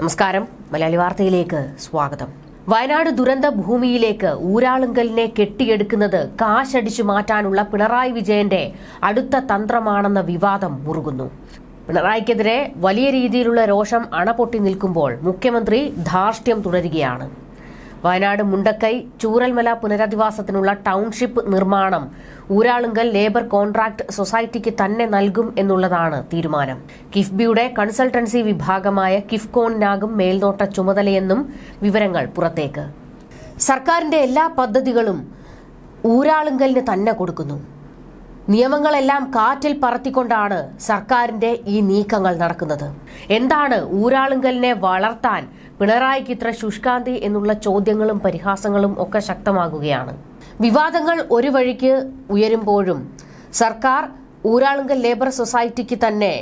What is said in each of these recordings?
നമസ്കാരം. മലയാളി വാർത്തയിലേക്ക് സ്വാഗതം. വയനാട് ദുരന്ത ഭൂമിയിലേക്ക് ഊരാളുങ്കലിനെ കെട്ടിയെടുക്കുന്നത് കാശടിച്ചു മാറ്റാനുള്ള പിണറായി വിജയന്റെ അടുത്ത തന്ത്രമാണെന്ന വിവാദം മുറുകുന്നു. പിണറായിക്കെതിരെ വലിയ രീതിയിലുള്ള രോഷം അണപൊട്ടി നിൽക്കുമ്പോൾ മുഖ്യമന്ത്രി ധാർഷ്ട്യം തുടരുകയാണ്. വയനാട് മുണ്ടക്കൈ ചൂരൽമല പുനരധിവാസത്തിനുള്ള ടൗൺഷിപ്പ് നിർമ്മാണം. ഊരാളുങ്കൽ ലേബർ കോൺട്രാക്ട് സൊസൈറ്റിക്ക് തന്നെ നൽകും എന്നുള്ളതാണ് തീരുമാനം. കിഫ്ബിയുടെ കൺസൾട്ടൻസി വിഭാഗമായ കിഫ്കോണിനാകും മേൽനോട്ട ചുമതലയെന്നും വിവരങ്ങൾ പുറത്തേക്ക്. സർക്കാരിന്റെ എല്ലാ പദ്ധതികളും ഊരാളുങ്കലിന് തന്നെ കൊടുക്കുന്നു. നിയമങ്ങളെല്ലാം കാറ്റിൽ പറത്തിക്കൊണ്ടാണ് സർക്കാരിന്റെ ഈ നീക്കങ്ങൾ നടക്കുന്നത്. എന്താണ് ഊരാളുങ്കലിനെ വളർത്താൻ പിണറായിക്ക് ഇത്ര ശുഷ്കാന്തി എന്നുള്ള ചോദ്യങ്ങളും പരിഹാസങ്ങളും ഒക്കെ ശക്തമാകുകയാണ്. വിവാദങ്ങൾ ഒരു വഴിക്ക് ഉയരുമ്പോഴും സർക്കാർ ഊരാളുങ്കൽ ലേബർ സൊസൈറ്റിക്ക് തന്നെ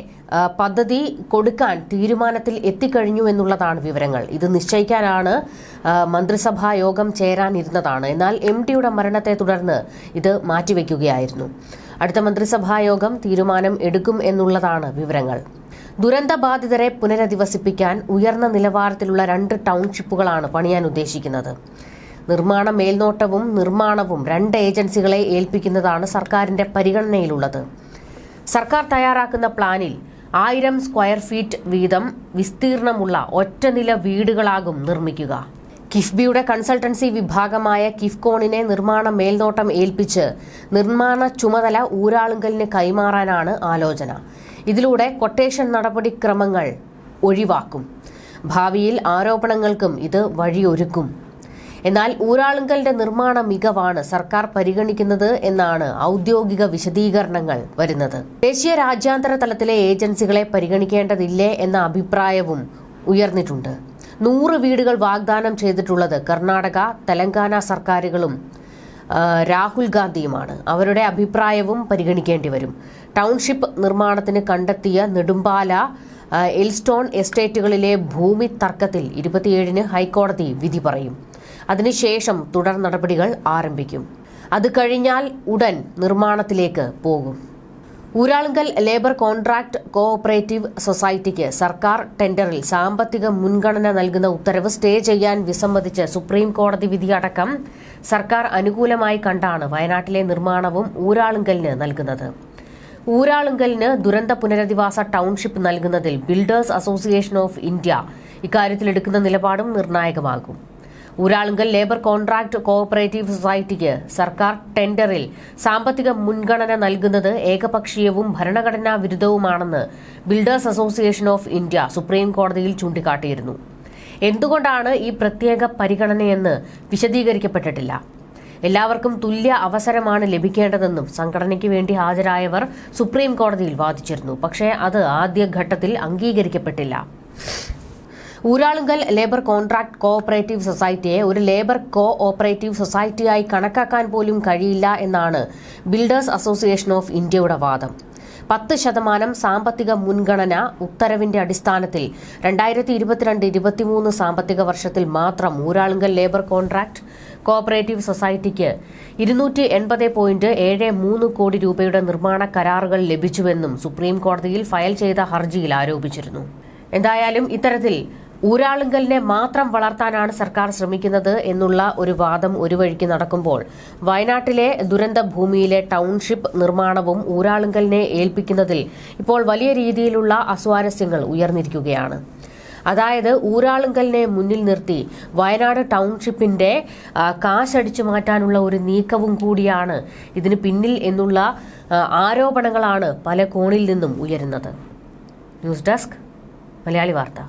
പദ്ധതി കൊടുക്കാൻ തീരുമാനത്തിൽ എത്തിക്കഴിഞ്ഞു എന്നുള്ളതാണ് വിവരങ്ങൾ. ഇത് നിശ്ചയിക്കാനാണ് മന്ത്രിസഭാ യോഗം ചേരാനിരുന്നതാണ്. എന്നാൽ എം ഡിയുടെ മരണത്തെ തുടർന്ന് ഇത് മാറ്റിവെക്കുകയായിരുന്നു. അടുത്ത മന്ത്രിസഭാ യോഗം തീരുമാനം എടുക്കും എന്നുള്ളതാണ് വിവരങ്ങൾ. ദുരന്തബാധിതരെ പുനരധിവസിപ്പിക്കാൻ ഉയർന്ന നിലവാരത്തിലുള്ള രണ്ട് ടൗൺഷിപ്പുകളാണ് പണിയാൻ ഉദ്ദേശിക്കുന്നത്. നിർമ്മാണ മേൽനോട്ടവും നിർമ്മാണവും രണ്ട് ഏജൻസികളെ ഏൽപ്പിക്കുന്നതാണ് സർക്കാരിന്റെ പരിഗണനയിലുള്ളത്. സർക്കാർ തയ്യാറാക്കുന്ന പ്ലാനിൽ ആയിരം സ്ക്വയർ ഫീറ്റ് വീതം വിസ്തീർണമുള്ള ഒറ്റനില വീടുകളാകും നിർമ്മിക്കുക. കിഫ്ബിയുടെ കൺസൾട്ടൻസി വിഭാഗമായ കിഫ്കോണിനെ നിർമ്മാണ മേൽനോട്ടം ഏൽപ്പിച്ച് നിർമ്മാണ ചുമതല ഊരാളുങ്കലിന് കൈമാറാനാണ് ആലോചന. ഇതിലൂടെ കൊട്ടേഷൻ നടപടിക്രമങ്ങൾ ഒഴിവാക്കും. ഭാവിയിൽ ആരോപണങ്ങൾക്കും ഇത് വഴിയൊരുക്കും. എന്നാൽ ഊരാളുങ്കലിന്റെ നിർമ്മാണ മികവാണ് സർക്കാർ പരിഗണിക്കുന്നത് എന്നാണ് ഔദ്യോഗിക വിശദീകരണങ്ങൾ വരുന്നത്. ദേശീയ രാജ്യാന്തര തലത്തിലെ ഏജൻസികളെ പരിഗണിക്കേണ്ടതില്ലേ എന്ന അഭിപ്രായവും ഉയർന്നിട്ടുണ്ട്. നൂറ് വീടുകൾ വാഗ്ദാനം ചെയ്തിട്ടുള്ളത് കർണാടക തെലങ്കാന സർക്കാരുകളും രാഹുൽ ഗാന്ധിയുമാണ്. അവരുടെ അഭിപ്രായവും പരിഗണിക്കേണ്ടി വരും. ടൗൺഷിപ്പ് നിർമ്മാണത്തിന് കണ്ടെത്തിയ നെടുമ്പാല എൽസ്റ്റോൺ എസ്റ്റേറ്റുകളിലെ ഭൂമി തർക്കത്തിൽ ഇരുപത്തിയേഴിന് ഹൈക്കോടതി വിധി പറയും. അതിനുശേഷം തുടർ നടപടികൾ ആരംഭിക്കും. അത് കഴിഞ്ഞാൽ ഉടൻ നിർമ്മാണത്തിലേക്ക് പോകും. ഊരാളുങ്കൽ ലേബർ കോൺട്രാക്ട് കോഓപ്പറേറ്റീവ് സൊസൈറ്റിക്ക് സർക്കാർ ടെൻഡറിൽ സാമ്പത്തിക മുൻഗണന നൽകുന്ന ഉത്തരവ് സ്റ്റേ ചെയ്യാൻ വിസമ്മതിച്ച് സുപ്രീം കോടതി വിധിയടക്കം സർക്കാർ അനുകൂലമായി കണ്ടാണ് വയനാട്ടിലെ നിർമ്മാണവും ഊരാളുങ്കലിന് നൽകുന്നത്. ഊരാളുങ്കലിന് ദുരന്ത പുനരധിവാസ ടൗൺഷിപ്പ് നൽകുന്നതിൽ ബിൽഡേഴ്സ് അസോസിയേഷൻ ഓഫ് ഇന്ത്യ ഇക്കാര്യത്തിലെടുക്കുന്ന നിലപാടും നിർണായകമാകും. ഊരാളുങ്കൽ ലേബർ കോൺട്രാക്ട് കോഓപ്പറേറ്റീവ് സൊസൈറ്റിക്ക് സർക്കാർ ടെൻഡറിൽ സാമ്പത്തിക മുൻഗണന നൽകുന്നത് ഏകപക്ഷീയവും ഭരണഘടനാ വിരുദ്ധവുമാണെന്ന് builders association of India supreme കോടതിയിൽ ചൂണ്ടിക്കാട്ടിയിരുന്നു. എന്തുകൊണ്ടാണ് ഈ പ്രത്യേക പരിഗണനയെന്ന് വിശദീകരിക്കപ്പെട്ടിട്ടില്ല? എല്ലാവർക്കും തുല്യ അവസരമാണ് ലഭിക്കേണ്ടതെന്നും സംഘടനയ്ക്ക് വേണ്ടി ഹാജരായവർ സുപ്രീം കോടതിയിൽ വാദിച്ചിരുന്നു. പക്ഷേ അത് ആദ്യഘട്ടത്തിൽ അംഗീകരിക്കപ്പെട്ടില്ല. ഊരാളുങ്കൽ ലേബർ കോൺട്രാക്ട് കോഓപ്പറേറ്റീവ് സൊസൈറ്റിയെ ഒരു ലേബർ കോ ഓപ്പറേറ്റീവ് സൊസൈറ്റിയായി കണക്കാക്കാൻ പോലും കഴിയില്ല എന്നാണ് ബിൽഡേഴ്സ് അസോസിയേഷൻ ഓഫ് ഇന്ത്യയുടെ വാദം. പത്ത് ശതമാനം സാമ്പത്തിക മുൻഗണന ഉത്തരവിന്റെ അടിസ്ഥാനത്തിൽ രണ്ടായിരത്തി ഇരുപത്തിരണ്ട് ഇരുപത്തിമൂന്ന് സാമ്പത്തിക വർഷത്തിൽ മാത്രം ഊരാളുങ്കൽ ലേബർ കോൺട്രാക്ട് കോഓപ്പറേറ്റീവ് സൊസൈറ്റിക്ക് ഇരുന്നൂറ്റി എൺപത് പോയിന്റ് ഏഴ് മൂന്ന് കോടി രൂപയുടെ നിർമ്മാണ കരാറുകൾ ലഭിച്ചുവെന്നും സുപ്രീം കോടതിയിൽ ഫയൽ ചെയ്ത ഹർജിയിൽ ആരോപിച്ചിരുന്നു. എന്തായാലും ഇത്തരത്തിൽ ഊരാളുങ്കലിനെ മാത്രം വളർത്താനാണ് സർക്കാർ ശ്രമിക്കുന്നത് എന്നുള്ള ഒരു വാദം ഒരു വഴിക്ക് നടക്കുമ്പോൾ വയനാട്ടിലെ ദുരന്ത ഭൂമിയിലെ ടൗൺഷിപ്പ് നിർമ്മാണവും ഊരാളുങ്കലിനെ ഏൽപ്പിക്കുന്നതിൽ ഇപ്പോൾ വലിയ രീതിയിലുള്ള അസ്വാരസ്യങ്ങൾ ഉയർന്നിരിക്കുകയാണ്. അതായത് ഊരാളുങ്കലിനെ മുന്നിൽ നിർത്തി വയനാട് ടൗൺഷിപ്പിന്റെ കാശടിച്ചു മാറ്റാനുള്ള ഒരു നീക്കവും കൂടിയാണ് ഇതിന് പിന്നിൽ എന്നുള്ള ആരോപണങ്ങളാണ് പല കോണിൽ നിന്നും ഉയരുന്നത്. ന്യൂസ് ഡെസ്ക് മലയാളി വാർത്ത.